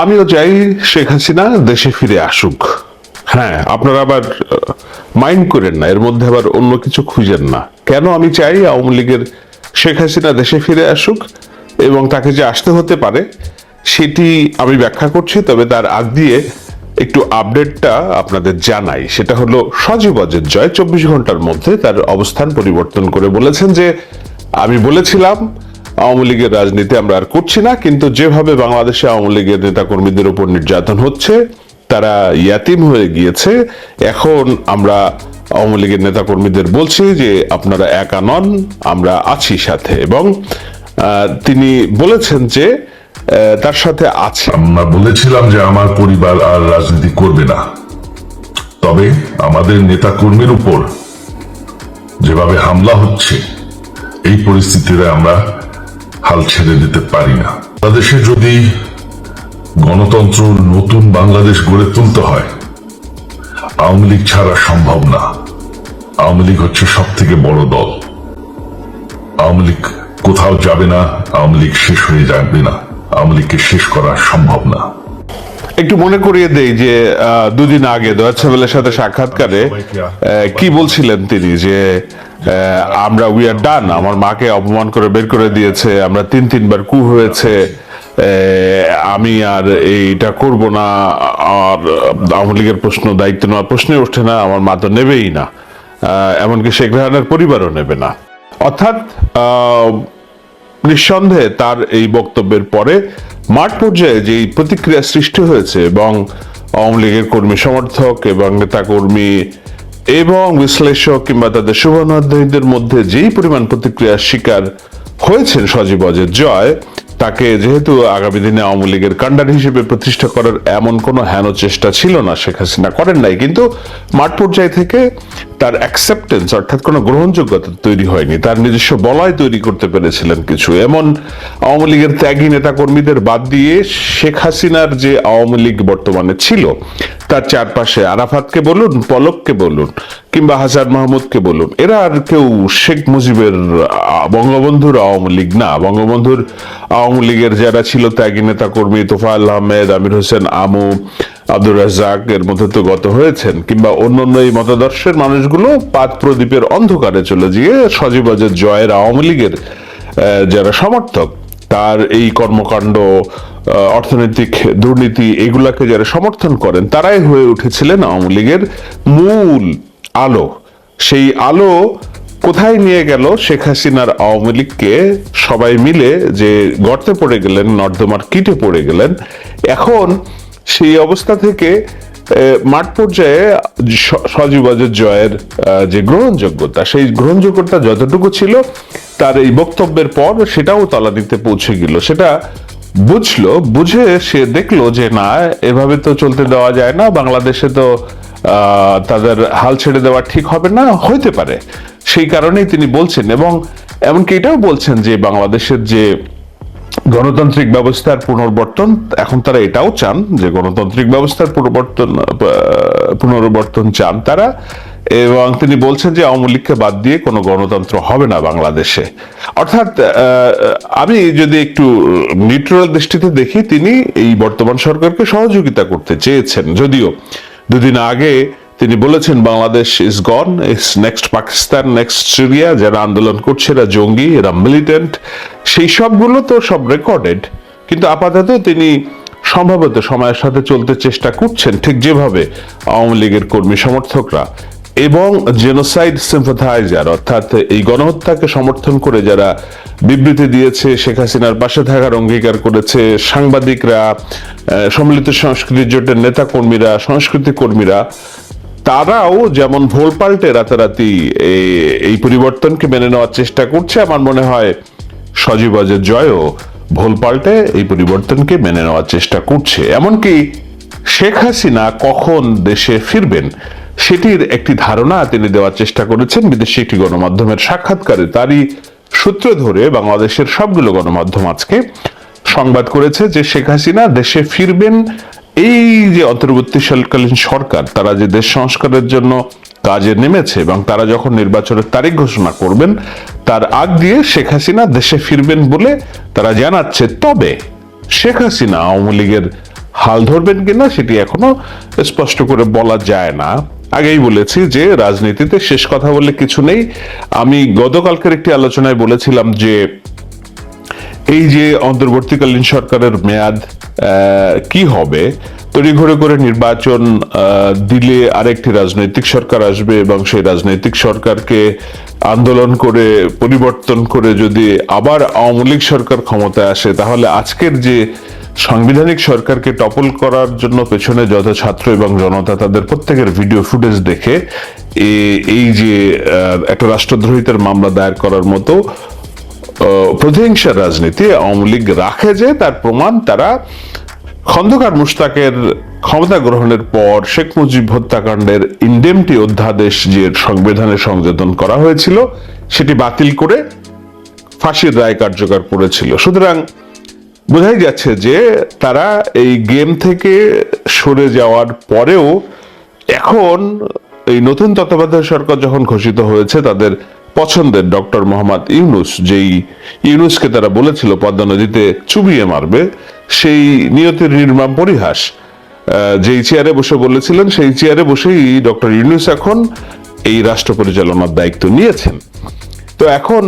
আমিও চাই শেখ হাসিনা দেশে ফিরে আসুক। হ্যাঁ আপনারা আবার মাইন্ড করেন না, এর মধ্যে আবার অন্য কিছু খুঁজেন না। কেন আমি চাই আওয়ামী লীগের শেখ হাসিনা দেশে ফিরে আসুক এবং তাকে যে আসতে হতে পারে সেটি আমি ব্যাখ্যা করছি, তবে তার আগ দিয়ে একটু আপডেটটা আপনাদের জানাই। সেটা হলো সজীব অজের জয় চব্বিশ ঘণ্টার মধ্যে তার অবস্থান পরিবর্তন করে বলেছেন যে, আমি বলেছিলাম আওয়ামী লীগের রাজনীতি আমরা আর করছি না, কিন্তু যেভাবে বাংলাদেশে আওয়ামী লীগের নেতাকর্মীদের উপর নির্যাতন হচ্ছে, তারা ইয়াতিম হয়ে গিয়েছে। এখন আমরা আওয়ামী লীগের নেতাকর্মীদের বলছি যে, আপনারা একা নন, আমরা আছি সাথে। এবং তিনি বলেছেন যে তার সাথে আছে। আমরা বলেছিলাম যে, আমার পরিবার আর রাজনীতি করবে না। তবে আমাদের নেতা কর্মীর উপর যেভাবে হামলা হচ্ছে, এই পরিস্থিতিতে আমরা হাল ছেড়ে দিতে পারি না। বাংলাদেশে যদি গণতন্ত্র নতুন বাংলাদেশ গড়ে তুলতে হয়, আওয়ামী লীগ ছাড়া সম্ভব না। আওয়ামী লীগ হচ্ছে সব থেকে বড় দল। আওয়ামী লীগ কোথাও যাবে না, আওয়ামী লীগ শেষ হয়ে যাবে না। আওয়ামী লীগকে শেষ করা সম্ভব না। একটু মনে করিয়ে দেই যে দুদিন আগে দয়াচ্ছাবেলের সাথে সাক্ষাৎকারে কি বলছিলেন তিনি যে আমরা উই আর ডান আমার মাকে অপমান করে বের করে দিয়েছে আমরা তিন তিনবার কু হয়েছে আমি আর এইটা করব না আর আওয়ামী লীগের প্রশ্ন দায়িত্ব নেওয়ার প্রশ্নে ওঠে না আমার মা তো নেবেই না এমনকি শেখ রেহানার পরিবারও নেবে না। অর্থাৎ আহ, নিঃসন্দেহে তার এই বক্তব্যের পরে মাঠ পর্যায়ে যে প্রতিক্রিয়া সৃষ্টি হয়েছে এবং আওয়ামী লীগের কর্মী সমর্থক এবং নেতা কর্মী এবং বিশ্লেষক কিংবা তাদের শুভানুধ্যায়ীদের মধ্যে যেই পরিমাণ প্রতিক্রিয়ার শিকার হয়েছেন সজীব অজের জয় তাকে যেহেতু আগামী দিনে আওয়ামী লীগের কাণ্ডার হিসেবে প্রতিষ্ঠা করার এমন কোনো হেন চেষ্টা ছিল না, শেখ হাসিনা করেন নাই। কিন্তু মাঠ পর্যায় থেকে তার অ্যাকসেপ্টেন্স অর্থাৎ কোনো গ্রহণযোগ্যতা তৈরি হয়নি। তার নিজস্ব বলয় তৈরি করতে পেরেছিলেন কিছু। এমন আওয়ামী লীগের ত্যাগী নেতা কর্মীদের বাদ দিয়ে শেখ হাসিনার যে আওয়ামী লীগ বর্তমানে ছিল, তার চারপাশে আরাফাতকে বলুন, পলককে বলুন কিংবা হাসান মাহমুদকে বলুন, এরা আর কেউ শেখ মুজিবের বঙ্গবন্ধুর আওয়ামী লীগ না। বঙ্গবন্ধুর আওয়ামী লীগের যারা ছিল ত্যাগী নেতা কর্মী তোফায়েল আহমেদ, আমির হোসেন আমু, আব্দুর রাজ্জাক, এর মধ্যে তো গত হয়েছেন, কিংবা অন্যান্য এই মতাদর্শের মানুষগুলো পাত প্রদীপের অন্ধকারে চলে গিয়ে সজীবাজের জয়ের আওয়ামী লীগের যারা সমর্থক, তার এই কর্মকাণ্ড অর্থনৈতিক দুর্নীতি, এগুলাকে যারা সমর্থন করেন, তারাই হয়ে উঠেছিলেন আওয়ামী লীগের মূল আলো। সেই আলো কোথায় নিয়ে গেল? শেখ হাসিনার আওয়ামী লীগকে সবাই মিলে যে গর্তে পড়ে গেলেন, নর্দমার কিটে পড়ে গেলেন, এখন সেই অবস্থা থেকে মাঠ পর্যায়ে স- সজীব জয়ের যে গ্রহণযোগ্যতা, সেই গ্রহণযোগ্যতা যতটুকু ছিল, তার এই বক্তব্যের পর সেটাও তলানিতে পৌঁছে গেল। সেটা বুঝলো, বুঝে সে দেখল যে না, এভাবে তো চলতে দেওয়া যায় না, বাংলাদেশে তো তাদের হাল ছেড়ে দেওয়া ঠিক হবে না, হইতে পারে। সেই কারণেই তিনি বলছেন এবং এমনকি এটাও বলছেন যে বাংলাদেশের যে গণতান্ত্রিক ব্যবস্থার পুনর্বর্তন, এখন তারা এটাও চান যে গণতান্ত্রিক ব্যবস্থার পুনর্বর্তন পুনর্বর্তন চান তারা এবং তিনি বলছেন যে আওয়ামী লীগকে বাদ দিয়ে কোনো গণতন্ত্র হবে না বাংলাদেশে। অর্থাৎ আমি যদি একটু নিউট্রাল দৃষ্টিতে দেখি, তিনি এই বর্তমান সরকারকে সহযোগিতা করতে চেয়েছেন। যদিও দুদিন আগে তিনি বলেছেন, Bangladesh is gone is next Pakistan next Syria যারা আন্দোলন করছে, এরা জঙ্গি, এরা মিলিটেন্ট সেই সবগুলো তো সব রেকর্ডেড কিন্তু আপাতত তিনি সম্ভবত সময়ের সাথে চলতে চেষ্টা করছেন ঠিক যেভাবে আওয়ামী লীগের কর্মী সমর্থকরা। এবং জেনোসাইড সিম্পাথাইজার অর্থাৎ এই গণহত্যাকে সমর্থন করে যারা বিবৃতি দিয়েছে, শেখ হাসিনার পাশে থাকার অঙ্গীকার করেছে, সাংবাদিকরা সম্মিলিত সংস্কৃতি জোটের নেতা কর্মীরা সংস্কৃতি কর্মীরা, তারাও যেমন ভোল পাল্টে রাতারাতি এই পরিবর্তনকে মেনে নেওয়ার চেষ্টা করছে, আমার মনে হয় সজীব অজের জয়ও ভোল পাল্টে এই পরিবর্তনকে মেনে নেওয়ার চেষ্টা করছে। এমনকি শেখ হাসিনা কখন দেশে ফিরবেন সেটির একটি ধারণা তিনি দেওয়ার চেষ্টা করেছেন বিদেশি একটি গণমাধ্যমের সাক্ষাৎকারে। তারই সূত্র ধরে বাংলাদেশের সবগুলো গণমাধ্যম আজকে সংবাদ করেছে যে শেখ হাসিনা দেশে ফিরবেন। এই যে অন্তর্বর্তীকালীন সরকার, তারা যে দেশ সংস্কারের জন্য কাজে নেমেছে এবং তারা যখন নির্বাচনের তারিখ ঘোষণা করবেন, তার আগ দিয়ে শেখ হাসিনা দেশে ফিরবেন বলে তারা জানাচ্ছে। তবে শেখ হাসিনা আওয়ামী লীগের হাল ধরবেন কিনা সেটি এখনও স্পষ্ট করে বলা যায় না। আগেই বলেছি যে রাজনীতিতে শেষ কথা বলে কিছু নেই। আমি গতকালকের একটি আলোচনায় বলেছিলাম যে এই যে অন্তর্বর্তীকালীন সরকারের মেয়াদ কি হবে? তড়িঘড়ি করে নির্বাচন দিলে আরেকটি রাজনৈতিক সরকার আসবে এবং সেই রাজনৈতিক সরকারকে আন্দোলন করে, পরিবর্তন করে যদি আবার আওয়ামী লীগ সরকার ক্ষমতায় আসে, তাহলে আজকের যে সাংবিধানিক সরকারকে টপল করার জন্য পেছনে যত ছাত্র এবং জনতা তাদের প্রত্যেকের ভিডিও ফুটেজ দেখে এই যে একটা রাষ্ট্রদ্রোহিতার মামলা দায়ের করার মতো প্রতিহিংসার রাজনীতি আওয়ামী লীগ রাখে যে, তার প্রমাণ তারা খন্দকার মুশতাকের ক্ষমতা গ্রহণের পর শেখ মুজিব হত্যাকাণ্ডের ইন্ডেমটি অধ্যাদেশ যে সংবিধানে সংযোজন করা হয়েছিল, সেটি বাতিল করে ফাঁসির রায় কার্যকর করেছিল। সুতরাং বোঝাই যাচ্ছে যে তারা এই গেম থেকে সরে যাওয়ার পরেও এখন এই নতুন তত্ত্বাবধায়ক সরকার যখন ঘোষিত হয়েছে, তাদের পছন্দের ডক্টর মোহাম্মদ ইউনুস, যেই ইউনুসকে তারা বলেছিল পদ্মা নদীতে চুবিয়ে মারবে, সেই নিয়তির নির্মাণ পরিহাস যেই চেয়ারে বসে বলেছিলেন, সেই চেয়ারে বসেই ডক্টর ইউনুস এখন এই রাষ্ট্র পরিচালনার দায়িত্ব নিয়েছেন। তো এখন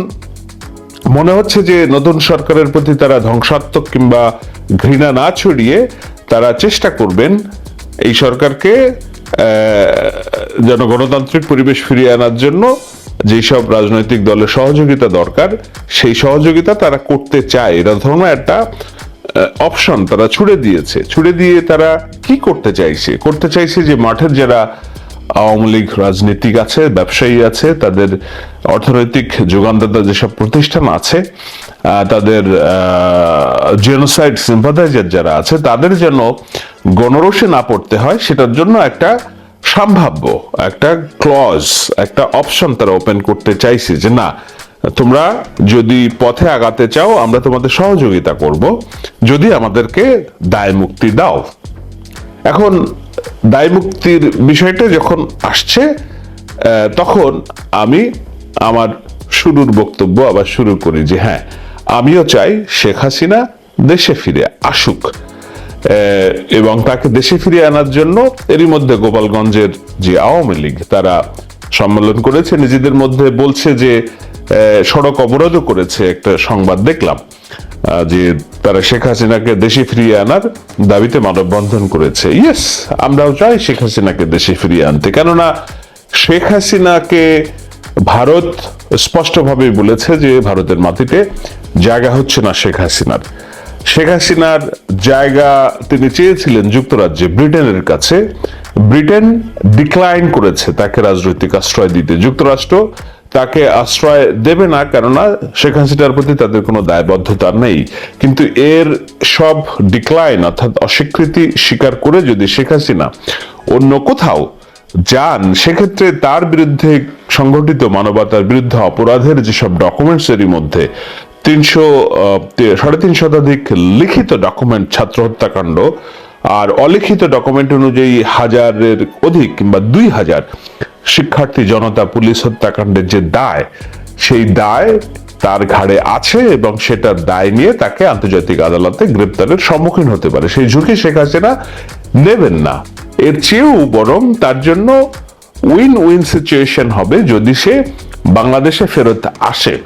মনে হচ্ছে যে নতুন সরকারের প্রতি তারা ধ্বংসাত্মক কিংবা ঘৃণা না ছড়িয়ে তারা চেষ্টা করবেন এই সরকারকে যেন গণতান্ত্রিক পরিবেশ ফিরিয়ে আনার জন্য যেসব রাজনৈতিক দলের সহযোগিতা দরকার, সেই সহযোগিতা তারা করতে চায়। এটা ধরনের একটা অপশন তারা ছুড়ে দিয়েছে। ছুড়ে দিয়ে তারা কি করতে চাইছে? করতে চাইছে যে মাঠের যারা আওয়ামী লীগ রাজনীতিক আছে, ব্যবসায়ী আছে, তাদের অর্থনৈতিক যোগানদাতা যেসব প্রতিষ্ঠান আছে তাদের জেনোসাইড সিম্পাথাইজার যারা আছে, তাদের যেন গণরোষে না পড়তে হয়, সেটার জন্য একটা সম্ভাব্য, একটা ক্লজ একটা অপশন তারা ওপেন করতে চাইছে যে না, তোমরা যদি পথে আগাতে চাও, আমরা তোমাদের সহযোগিতা করব, যদি আমাদেরকে দায় মুক্তি দাও। এখন দায় মুক্তির বিষয়টা যখন আসছে তখন আমি আমার শুরুর বক্তব্য আবার শুরু করি যে হ্যাঁ আমিও চাই শেখ হাসিনা দেশে ফিরে আসুক। এবং তাকে দেশে ফিরে আনার জন্য এরই মধ্যে গোপালগঞ্জের যে আওয়ামী লীগ, তারা সম্মেলন করেছে, নিজেদের মধ্যে বলছে যে সড়ক অবরোধও করেছে একটা সংবাদ দেখলাম। যে তারা শেখ হাসিনাকে দেশে ফিরিয়ে আনার দাবিতে মানববন্ধন করেছে। ইয়েস আমরাও চাই শেখ হাসিনাকে দেশে ফিরিয়ে আনতে। কেননা শেখ হাসিনাকে ভারত স্পষ্টভাবে বলেছে যে ভারতের মাটিতে জায়গা হচ্ছে না শেখ হাসিনার। শেখ হাসিনার জায়গা তিনি চেয়েছিলেন যুক্তরাজ্যে, ব্রিটেনের কাছে। ব্রিটেন ডিক্লাইন করেছে তাকে রাজনৈতিক আশ্রয় দিতে। যুক্তরাষ্ট্র তাকে আশ্রয় দেবে না, কেননা শেখ হাসিনার প্রতি তাদের কোনো দায়বদ্ধতা নেই। কিন্তু এর সব ডিক্লাইন অর্থাৎ অস্বীকৃতি স্বীকার করে যদি শেখ হাসিনা অন্য কোথাও যান, সেক্ষেত্রে তার বিরুদ্ধে সংগঠিত মানবতার বিরুদ্ধে অপরাধের যেসব ডকুমেন্টস এরই মধ্যে, তিনশো সাড়ে তিন শতাধিক লিখিত ডকুমেন্ট ছাত্র হত্যাকাণ্ড আর অলিখিত ডকুমেন্ট অনুযায়ী হাজারের অধিক কিংবা দুই হাজার শিক্ষার্থী, জনতা, পুলিশ হত্যাকাণ্ডের যে দায়, সেই দায় তার ঘাড়ে আছে এবং সেটার দায় নিয়ে তাকে আন্তর্জাতিক আদালতে গ্রেপ্তারের সম্মুখীন হতে পারে। সেই ঝুঁকি শেখ হাসিনা নেবেন না। এর চেয়েও বরং তার জন্য উইন উইন সিচুয়েশন হবে যদি সে বাংলাদেশে ফেরত আসে।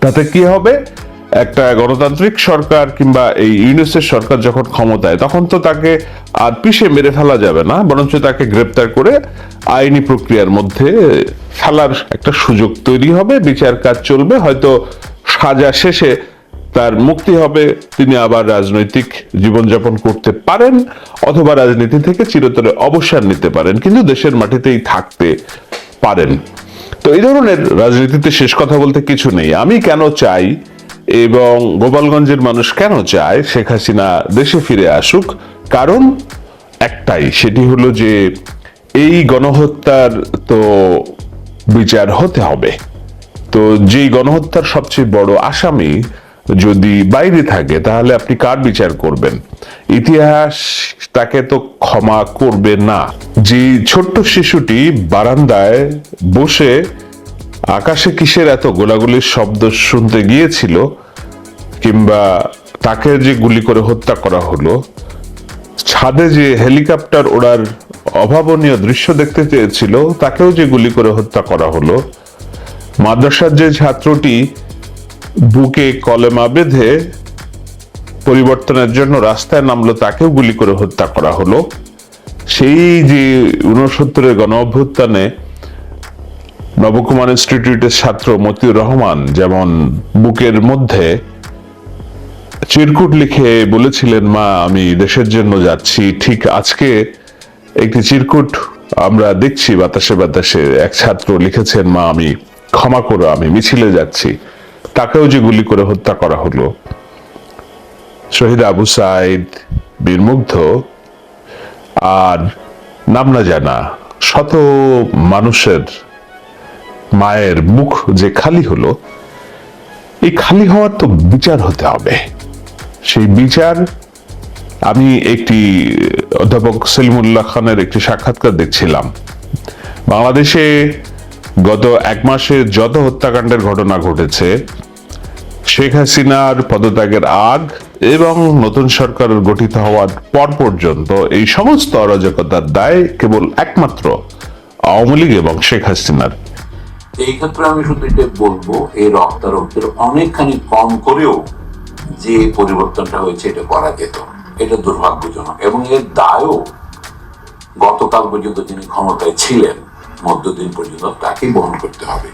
তাতে কি হবে? একটা গণতান্ত্রিক সরকার কিংবা এই ইউনিসের সরকার যখন ক্ষমতায়, তখন তো তাকে আর পিষে মেরে ফেলা যাবে না, বরঞ্চ তাকে গ্রেপ্তার করে আইনি প্রক্রিয়ার মধ্যে ফেলার একটা সুযোগ তৈরি হবে, বিচার কাজ চলবে, হয়তো সাজা শেষে তার মুক্তি হবে, তিনি আবার রাজনৈতিক জীবনযাপন করতে পারেন, অথবা রাজনীতি থেকে চিরতরে অবসর নিতে পারেন, কিন্তু দেশের মাটিতেই থাকতে পারেন। তো এই ধরনের রাজনীতিতে শেষ কথা বলতে কিছু নেই। আমি কেন চাই এবং গোপালগঞ্জের মানুষ কেন চায় শেখ হাসিনা দেশে ফিরে আসুক? কারণ একটাই, সেটি হলো যে এই গণহত্যার তো বিচার হতে হবে। তো যেই গণহত্যার সবচেয়ে বড় আসামি যদি বাইরে থাকে, তাহলে আপনি কার বিচার করবেন? ইতিহাস তাকে তো ক্ষমা করবে না। যে ছোট্ট শিশুটি বারান্দায় বসে আকাশে কিসের এত গোলাগুলির শব্দ শুনতে গিয়েছিল কিংবা তাকে যে গুলি করে হত্যা করা হলো? ছাদে যে হেলিকপ্টার ওড়ার অভাবনীয় দৃশ্য দেখতে চেয়েছিল, তাকেও যে গুলি করে হত্যা করা হলো? মাদ্রাসার যে ছাত্রটি বুকে কলেমা বেঁধে পরিবর্তনের জন্য রাস্তায় নামলো, তাকেও গুলি করে হত্যা করা হলো। সেই যে উনসত্তরের গণ অভ্যুত্থানে নবকুমার ইনস্টিটিউটের ছাত্র মতিউর রহমান যেমন বুকের মধ্যে চিরকুট লিখে বলেছিলেন, মা, আমি দেশের জন্য যাচ্ছি। ঠিক আজকে একটি চিরকুট আমরা দেখছি বাতাসে বাতাসে। এক ছাত্র লিখেছেন, মা, আমি ক্ষমা করো, আমি মিছিলে যাচ্ছি। তাকেও যে গুলি করে হত্যা করা হলো। শহীদ আবু সাইদ বীরমুগ্ধ আর নাম না জানা, শত মানুষের মায়ের মুখ যে খালি হলো, এই খালি হওয়ার তো বিচার হতে হবে। সেই বিচার আমি একটি অধ্যাপক সেলিমুল্লাহ খানের একটি সাক্ষাৎকার দেখছিলাম। বাংলাদেশে গত এক মাসে যত হত্যাকাণ্ডের ঘটনা ঘটেছে, শেখ হাসিনার পদত্যাগের আগ এবং নতুন সরকার গঠিত হওয়ার পর পর্যন্ত এই সমস্ত অরাজকতার দায় কেবল একমাত্র আওয়ামী লীগ এবং শেখ হাসিনার। এই ক্ষেত্রে আমি শুধু এটা বলব, এই রক্তারক্তের অনেকখানি কম করেও যে পরিবর্তনটা হয়েছে, এটা করা যেত। এটা দুর্ভাগ্যজনক। এবং এর দায়ও গতকাল পর্যন্ত যিনি ক্ষমতায় ছিলেন, মধ্যদিন পর্যন্ত তাকে বহন করতে হবে।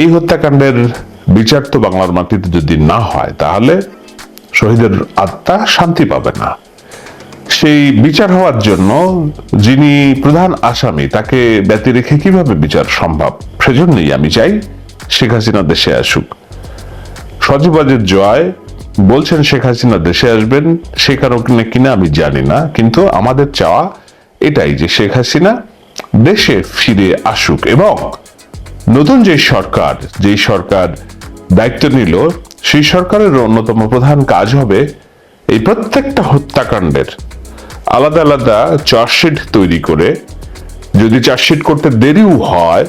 এই হত্যাকাণ্ডের বিচার তো বাংলার মাটিতে যদি না হয়, তাহলে শহীদের আত্মা শান্তি পাবে না। সেই বিচার হওয়ার জন্য যিনি প্রধান আসামি, তাকে ব্যতি রেখে কীভাবে বিচার সম্ভব? সেজন্যই আমি চাই শেখ হাসিনা দেশে আসুক। সজীবাজের জয় বলছেন, শেখ হাসিনা দেশে আসবেন, সে কারণে কিনা আমি জানি না, কিন্তু আমাদের চাওয়া এটাই যে শেখ হাসিনা দেশে ফিরে আসুক এবং নতুন যে সরকার, যেই সরকার দায়িত্ব নিল, সেই সরকারের অন্যতম প্রধান কাজ হবে এই প্রত্যেকটা হত্যাকাণ্ডের আলাদা আলাদা চার্জশিট তৈরি করে যদি চার্জশিট করতে দেরিও হয়,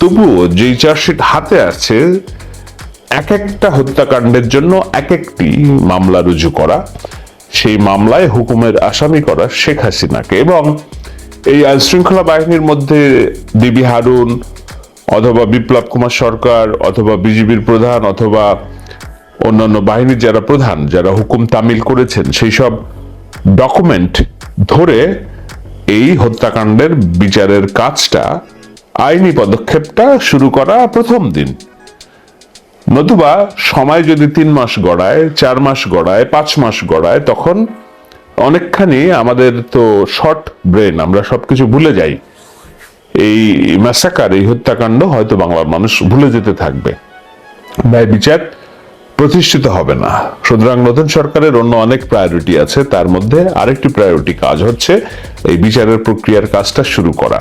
তবুও যেই চার্জশিট হাতে আছে এক একটা হত্যাকাণ্ডের জন্য এক একটি মামলা রুজু করা, সেই মামলায় হুকুমের আসামি করা শেখ হাসিনাকে এবং এই আইন শৃঙ্খলা বাহিনীর মধ্যে ডিবি হারুন অথবা বিপ্লব কুমার সরকার অথবা বিজিবির প্রধান অথবা অন্যান্য বাহিনীর যারা প্রধান, যারা হুকুম তামিল করেছেন, সেই সব ডকুমেন্ট ধরে এই হত্যাকাণ্ডের বিচারের কাজটা আইনি পদক্ষেপটা শুরু করা প্রথম দিন। নতুবা সময় যদি তিন মাস গড়ায়, চার মাস গড়ায়, পাঁচ মাস গড়ায়, তখন অনেকখানি আমাদের তো শর্ট ব্রেন আমরা সবকিছু ভুলে যাই। এই ম্যাসাকার এই হত্যাকাণ্ড হয়তো বাংলার মানুষ ভুলে যেতে থাকবে। ব্যয় বিচার প্রতিষ্ঠিত হবে না। সুতরাং নতুন সরকারের অন্য অনেক প্রায়োরিটি আছে। তার মধ্যে আরেকটি প্রায়োরিটি কাজ হচ্ছে এই বিচারের প্রক্রিয়ার কাজটা শুরু করা।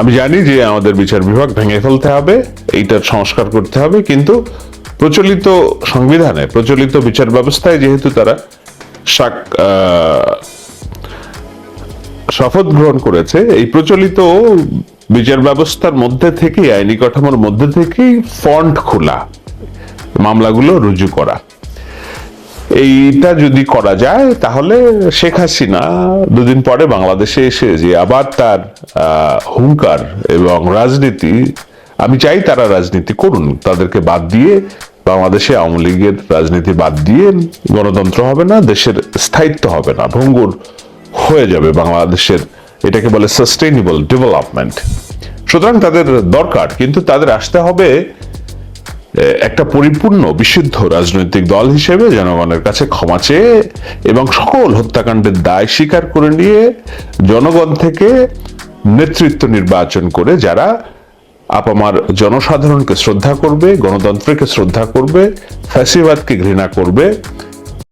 আমি জানি যে আমাদের বিচার বিভাগ ভেঙে ফেলতে হবে এইটার সংস্কার করতে হবে, কিন্তু প্রচলিত সংবিধানে, প্রচলিত বিচার ব্যবস্থায় যেহেতু তারা শপথ গ্রহণ করেছে, এই প্রচলিত বিচার ব্যবস্থার মধ্যে থেকে আইনি কাঠামোর মধ্যে থেকেই ফন্ট খোলা। মামলাগুলো রুজু করা। এইটা যদি করা যায়, তাহলে শেখ হাসিনা দুদিন পরে বাংলাদেশে এসে যে আবার তার হুঙ্কার এবং রাজনীতি, আমি চাই তারা রাজনীতি করুন। তাদেরকে বাদ দিয়ে বাংলাদেশে আওয়ামী লীগের রাজনীতি বাদ দিয়ে গণতন্ত্র হবে না, দেশের স্থায়িত্ব হবে না, ভঙ্গুর হয়ে যাবে বাংলাদেশের এটাকে বলে সাস্টেইনেবল ডেভেলপমেন্ট সুতরাং তাদের দরকার, কিন্তু তাদের আসতে হবে একটা পরিপূর্ণ, বিশুদ্ধ রাজনৈতিক দল হিসেবে জনগণের কাছে ক্ষমা চেয়ে এবং সকল হত্যাকাণ্ডের দায় স্বীকার করে নিয়ে জনগণ থেকে নেতৃত্ব নির্বাচন করে যারা আপামার জনসাধারণকে শ্রদ্ধা করবে, গণতন্ত্রকে শ্রদ্ধা করবে, ফ্যাসিবাদকে ঘৃণা করবে